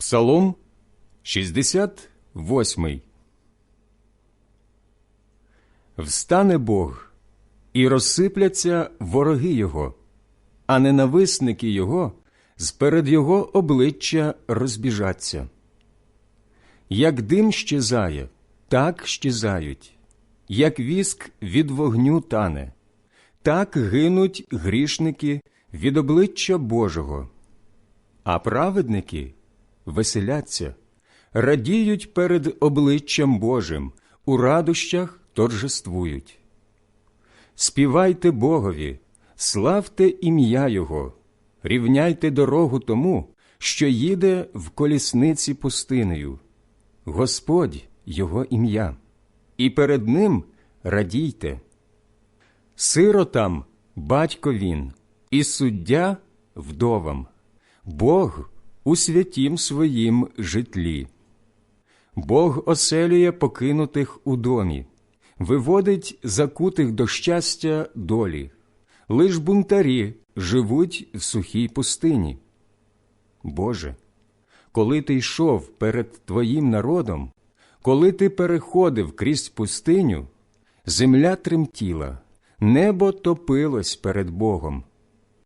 Псалом 68 Встане Бог, і розсипляться вороги Його, а ненависники Його сперед Його обличчя розбіжаться. Як дим щезає, так щезають, як віск від вогню тане, так гинуть грішники від обличчя Божого, а праведники веселяться, радіють перед обличчям Божим, у радощах торжествують. Співайте Богові, славте ім'я Його, рівняйте дорогу тому, що їде в колісниці пустинею. Господь Його ім'я, і перед Ним радійте. Сиротам батько він, і суддя вдовам, Бог у святім своїм житлі. Бог оселює покинутих у домі, виводить закутих до щастя долі, лиш бунтарі живуть в сухій пустині. Боже, коли ти йшов перед Твоїм народом, коли ти переходив крізь пустиню, земля тремтіла, небо топилось перед Богом,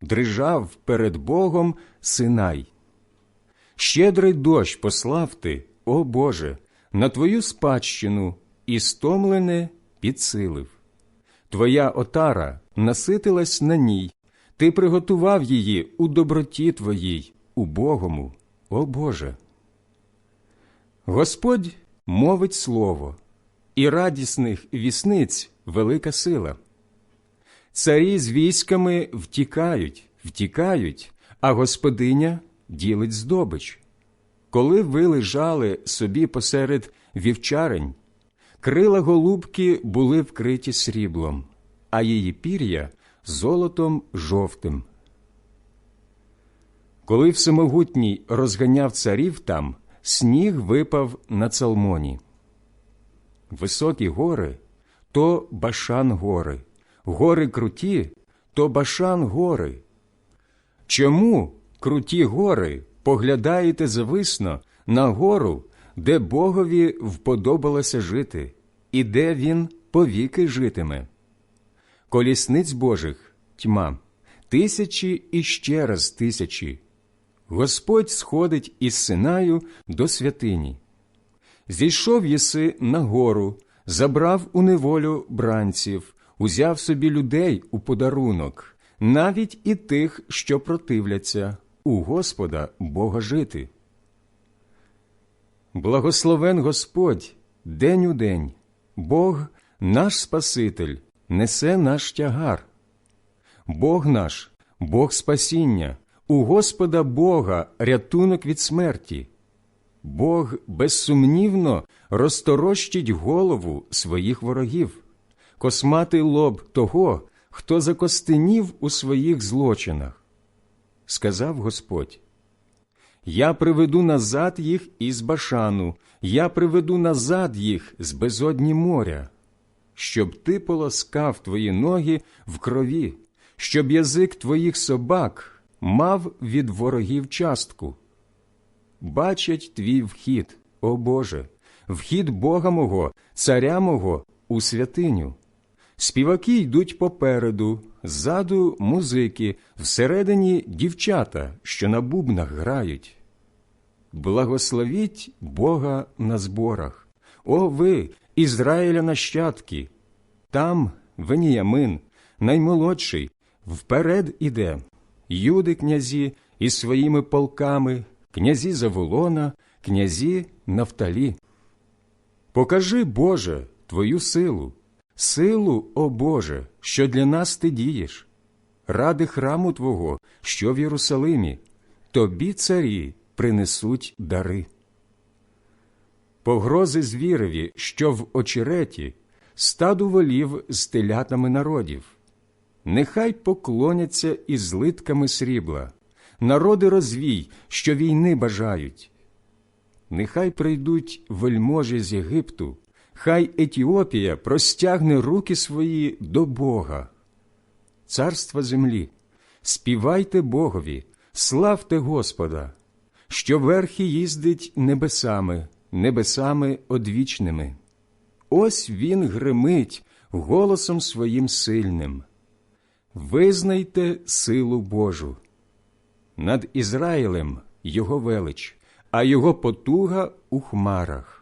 дрижав перед Богом Синай. Щедрий дощ послав ти, о Боже, на Твою спадщину і стомлене підсилив. Твоя отара наситилась на ній, ти приготував її у доброті Твоїй, убогому, о Боже. Господь мовить слово, і радісних вісниць велика сила. Царі з військами втікають, втікають, а господиня ділить здобич. Коли ви лежали собі посеред вівчарень, крила голубки були вкриті сріблом, а її пір'я золотом жовтим. Коли всемогутній розганяв царів там, сніг випав на цалмоні. Високі гори то башан гори, гори круті то башан гори. Чому круті гори поглядаєте зависно на гору, де Богові вподобалося жити, і де він повіки житиме? Колісниць Божих тьма, тисячі і ще раз тисячі. Господь сходить із Синаю до святині. Зійшов єси на гору, забрав у неволю бранців, узяв собі людей у подарунок, навіть і тих, що противляться, у Господа Бога жити. Благословен Господь день у день, Бог наш Спаситель, несе наш тягар. Бог наш, Бог спасіння, у Господа Бога рятунок від смерті. Бог безсумнівно розторощить голову своїх ворогів, косматий лоб того, хто закостенів у своїх злочинах. Сказав Господь Я приведу назад їх із башану, я приведу назад їх з безодні моря, щоб ти полоскав твої ноги в крові, щоб язик твоїх собак мав від ворогів частку. Бачать твій вхід, о Боже, вхід Бога мого, царя мого у святиню. Співаки йдуть попереду, ззаду музики, всередині дівчата, що на бубнах грають. Благословіть Бога на зборах, о ви, Ізраїля нащадки! Там Веніямин, наймолодший, вперед іде, юди князі із своїми полками, князі Заволона, князі Нафталі. Покажи, Боже, Твою силу, силу, о Боже, що для нас ти дієш, ради храму Твого, що в Єрусалимі, тобі царі принесуть дари. Погрози звіреві, що в очереті, стаду волів з телятами народів. Нехай поклоняться із злитками срібла, народи розвій, що війни бажають. Нехай прийдуть вельможі з Єгипту, хай Етіопія простягне руки свої до Бога. Царства землі, співайте Богові, славте Господа, що верхи їздить небесами, небесами одвічними. Ось він гримить голосом своїм сильним. Визнайте силу Божу. Над Ізраїлем його велич, а його потуга у хмарах.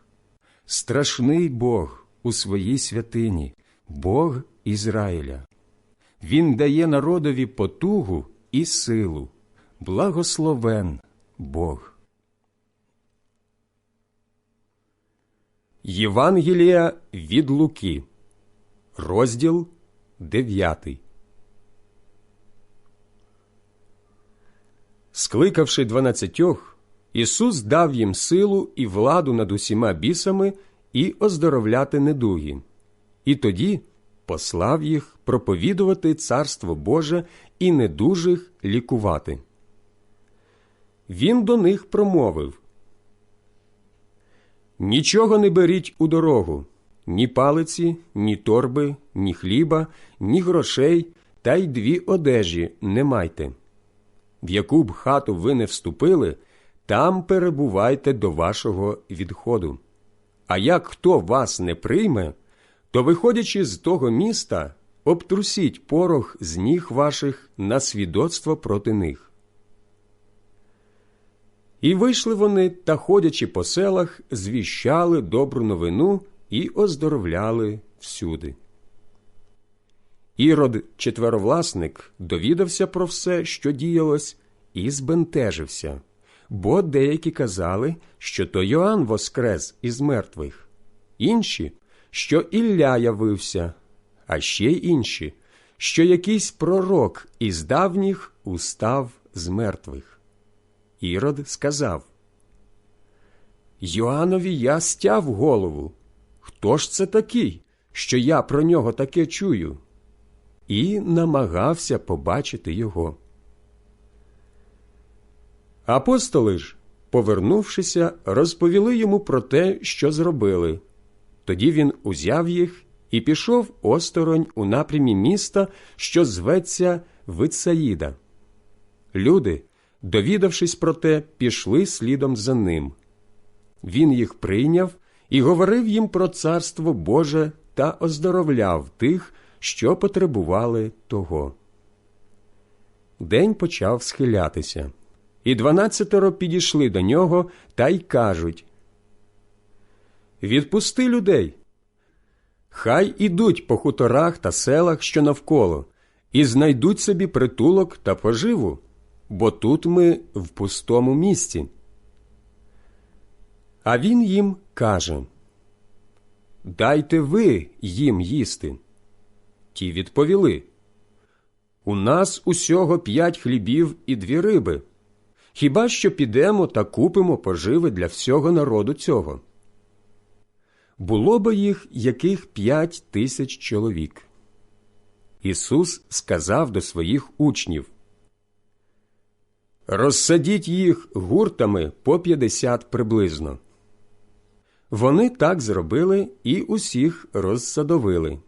Страшний Бог у своїй святині, Бог Ізраїля. Він дає народові потугу і силу. Благословен Бог. Євангелія від Луки, розділ 9. Скликавши дванадцятьох, Ісус дав їм силу і владу над усіма бісами і оздоровляти недуги, і тоді послав їх проповідувати Царство Боже і недужих лікувати. Він до них промовив Нічого не беріть у дорогу, ні палиці, ні торби, ні хліба, ні грошей, та й дві одежі не майте. В яку б хату ви не вступили, там перебувайте до вашого відходу. А як хто вас не прийме, то, виходячи з того міста, обтрусіть порох з ніг ваших на свідоцтво проти них. І вийшли вони та, ходячи по селах, звіщали добру новину і оздоровляли всюди. Ірод, четверовласник, довідався про все, що діялось, і збентежився, бо деякі казали, що то Йоанн воскрес із мертвих, інші, що Ілля явився, а ще й інші, що якийсь пророк із давніх устав з мертвих. Ірод сказав Йоаннові я стяв голову. Хто ж це такий, що я про нього таке чую? І намагався побачити його. Апостоли ж, повернувшися, розповіли йому про те, що зробили. Тоді він узяв їх і пішов осторонь у напрямі міста, що зветься Вицаїда. Люди, довідавшись про те, пішли слідом за ним. Він їх прийняв і говорив їм про царство Боже та оздоровляв тих, що потребували того. День почав схилятися, і дванадцятеро підійшли до нього та й кажуть Відпусти людей. Хай ідуть по хуторах та селах, що навколо, і знайдуть собі притулок та поживу, бо тут ми в пустому місці. А він їм каже Дайте ви їм їсти. Ті відповіли У нас усього п'ять хлібів і дві риби. Хіба що підемо та купимо поживи для всього народу цього? Було би їх яких п'ять тисяч чоловік. Ісус сказав до своїх учнів Розсадіть їх гуртами по п'ятдесят приблизно. Вони так зробили і усіх розсадовили.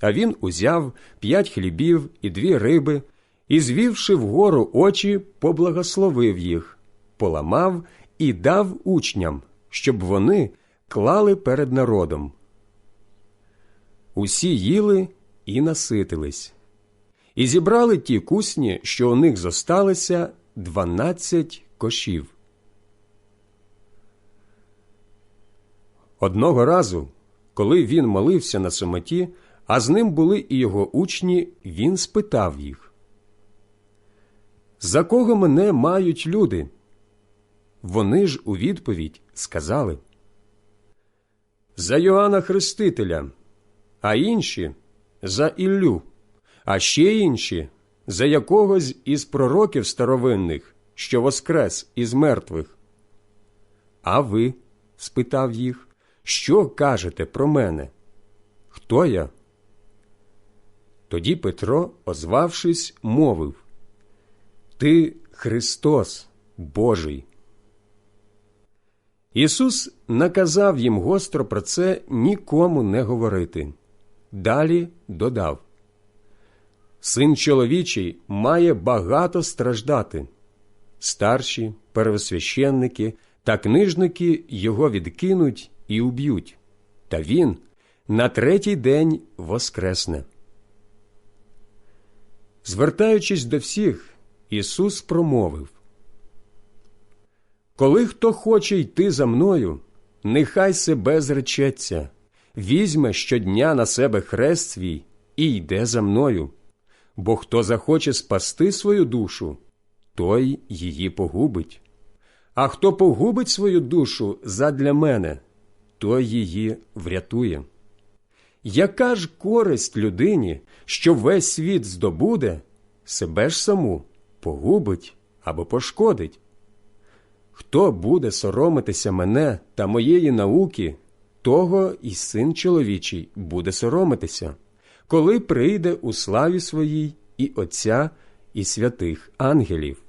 А він узяв п'ять хлібів і дві риби і, звівши вгору очі, поблагословив їх, поламав і дав учням, щоб вони клали перед народом. Усі їли і наситились, і зібрали ті кусні, що у них зосталися, дванадцять кошів. Одного разу, коли він молився на самоті, а з ним були і його учні, він спитав їх За кого мене мають люди? Вони ж у відповідь сказали За Йоанна Хрестителя, а інші за Іллю, а ще інші за якогось із пророків старовинних, що воскрес із мертвих. А ви? спитав їх, що кажете про мене? Хто я? Тоді Петро, озвавшись, мовив Ти Христос Божий. Ісус наказав їм гостро про це нікому не говорити. Далі додав Син чоловічий має багато страждати, старші, первосвященники та книжники його відкинуть і уб'ють, та він на третій день воскресне. Звертаючись до всіх, Ісус промовив Коли хто хоче йти за мною, нехай себе зречеться, візьме щодня на себе хрест свій і йде за мною. Бо хто захоче спасти свою душу, той її погубить. А хто погубить свою душу задля мене, той її врятує. Яка ж користь людині, що весь світ здобуде, себе ж саму погубить або пошкодить? Хто буде соромитися мене та моєї науки, того і син чоловічий буде соромитися, коли прийде у славі своїй і Отця, і святих ангелів.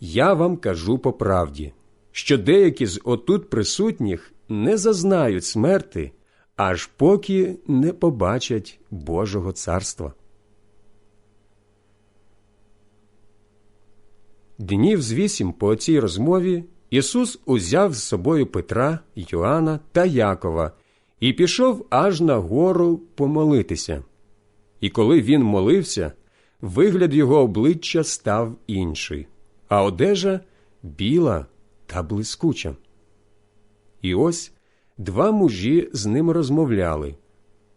Я вам кажу по правді, що деякі з отут присутніх не зазнають смерти, аж поки не побачать Божого царства. Днів з вісім по цій розмові Ісус узяв з собою Петра, Йоанна та Якова і пішов аж на гору помолитися. І коли він молився, вигляд його обличчя став інший, а одежа біла та блискуча. І ось два мужі з ним розмовляли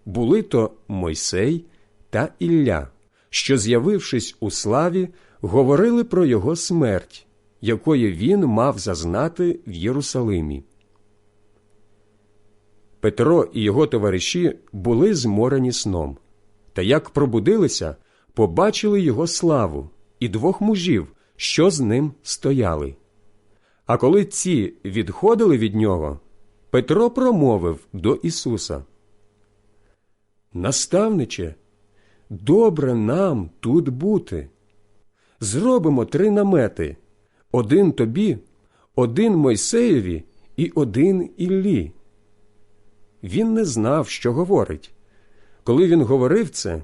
були то Мойсей та Ілля, що, з'явившись у славі, говорили про його смерть, якої він мав зазнати в Єрусалимі. Петро і його товариші були зморені сном, та як пробудилися, побачили його славу і двох мужів, що з ним стояли. А коли ці відходили від нього, Петро промовив до Ісуса Наставниче, добре нам тут бути. Зробимо три намети один тобі, один Мойсеєві і один Іллі. Він не знав, що говорить. Коли він говорив це,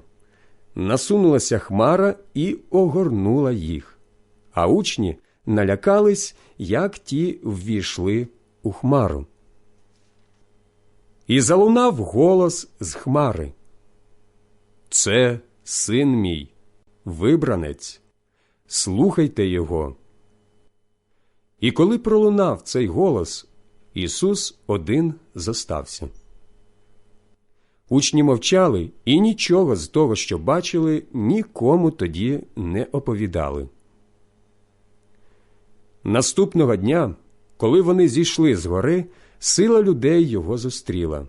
насунулася хмара і огорнула їх, а учні налякались, як ті ввійшли у хмару. І залунав голос з хмари. Це син мій, вибранець, слухайте його. І коли пролунав цей голос, Ісус один зостався. Учні мовчали і нічого з того, що бачили, нікому тоді не оповідали. Наступного дня, коли вони зійшли з гори, сила людей його зустріла.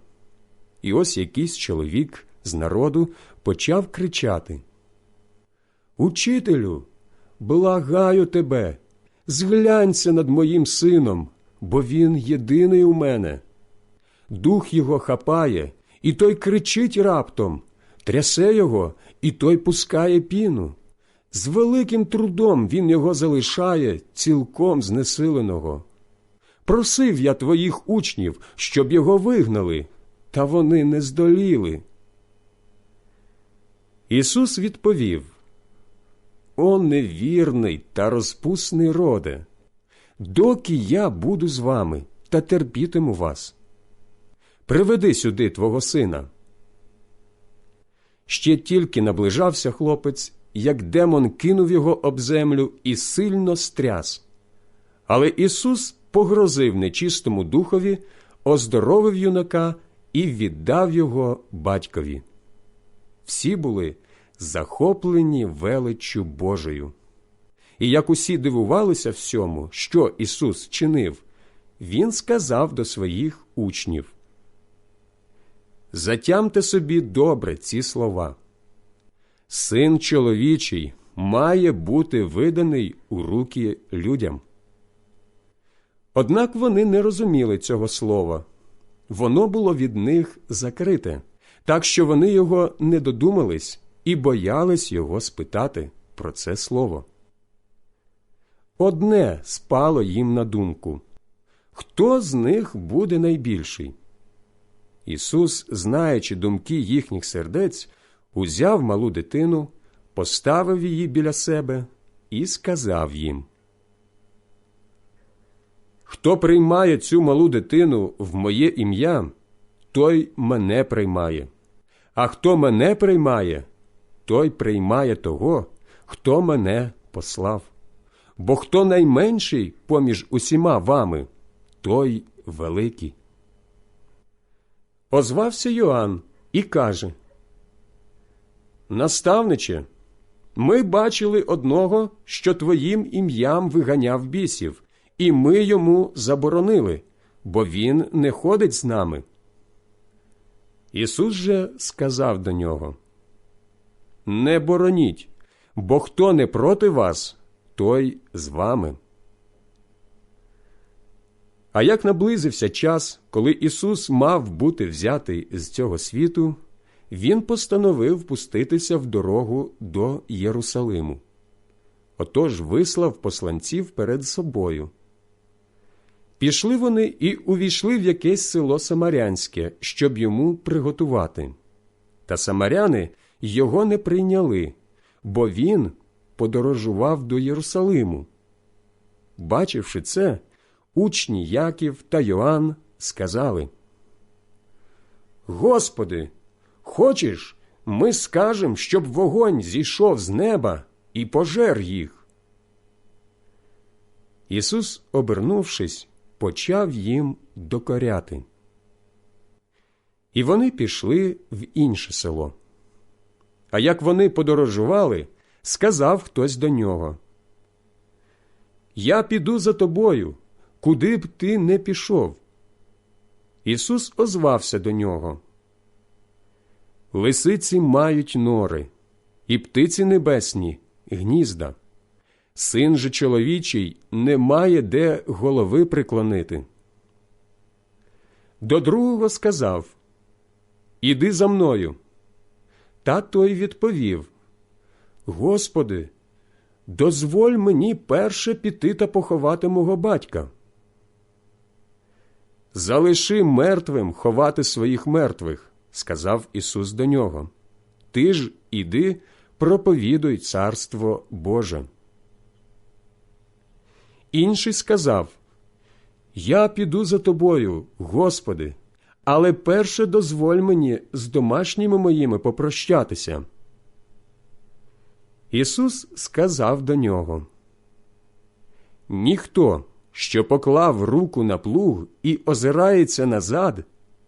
І ось якийсь чоловік з народу почав кричати Учителю, благаю тебе, зглянься над моїм сином, бо він єдиний у мене. Дух його хапає, і той кричить раптом, трясе його, і той пускає піну. З великим трудом він його залишає цілком знесиленого. Просив я твоїх учнів, щоб його вигнали, та вони не здоліли. Ісус відповів О невірний та розпусний роде, доки я буду з вами та терпітиму вас. Приведи сюди твого сина. Ще тільки наближався хлопець, як демон кинув його об землю і сильно стряс. Але Ісус погрозив нечистому духові, оздоровив юнака і віддав його батькові. Всі були захоплені величчю Божою. І як усі дивувалися всьому, що Ісус чинив, Він сказав до своїх учнів Затямте собі добре ці слова. Син чоловічий має бути виданий у руки людям. Однак вони не розуміли цього слова. Воно було від них закрите, так що вони його не додумались і боялись його спитати про це слово. Одне спало їм на думку хто з них буде найбільший? Ісус, знаючи думки їхніх сердець, узяв малу дитину, поставив її біля себе і сказав їм Хто приймає цю малу дитину в моє ім'я, той мене приймає, а хто мене приймає, той приймає того, хто мене послав. Бо хто найменший поміж усіма вами, той великий. Озвався Йоанн і каже Наставниче, ми бачили одного, що твоїм ім'ям виганяв бісів, і ми йому заборонили, бо він не ходить з нами. Ісус же сказав до нього Не бороніть, бо хто не проти вас, той з вами. А як наблизився час, коли Ісус мав бути взятий з цього світу, Він постановив пуститися в дорогу до Єрусалиму. Отож вислав посланців перед собою. Пішли вони і увійшли в якесь село Самарянське, щоб йому приготувати. Та самаряни його не прийняли, бо він подорожував до Єрусалиму. Бачивши це, учні Яків та Йоанн сказали Господи, хочеш, ми скажем, щоб вогонь зійшов з неба і пожер їх. Ісус, обернувшись, почав їм докоряти. І вони пішли в інше село. А як вони подорожували, сказав хтось до нього Я піду за тобою, куди б ти не пішов. Ісус озвався до нього. Лисиці мають нори, і птиці небесні гнізда. Син же чоловічий не має де голови приклонити. До другого сказав Іди за мною. Та той відповів Господи, дозволь мені перше піти та поховати мого батька. Залиши мертвим ховати своїх мертвих, сказав Ісус до нього. Ти ж іди, проповідуй царство Боже. Інший сказав Я піду за тобою, Господи, але перше дозволь мені з домашніми моїми попрощатися. Ісус сказав до нього Ніхто, що поклав руку на плуг і озирається назад,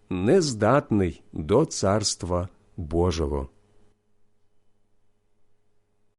не здатний до Царства Божого.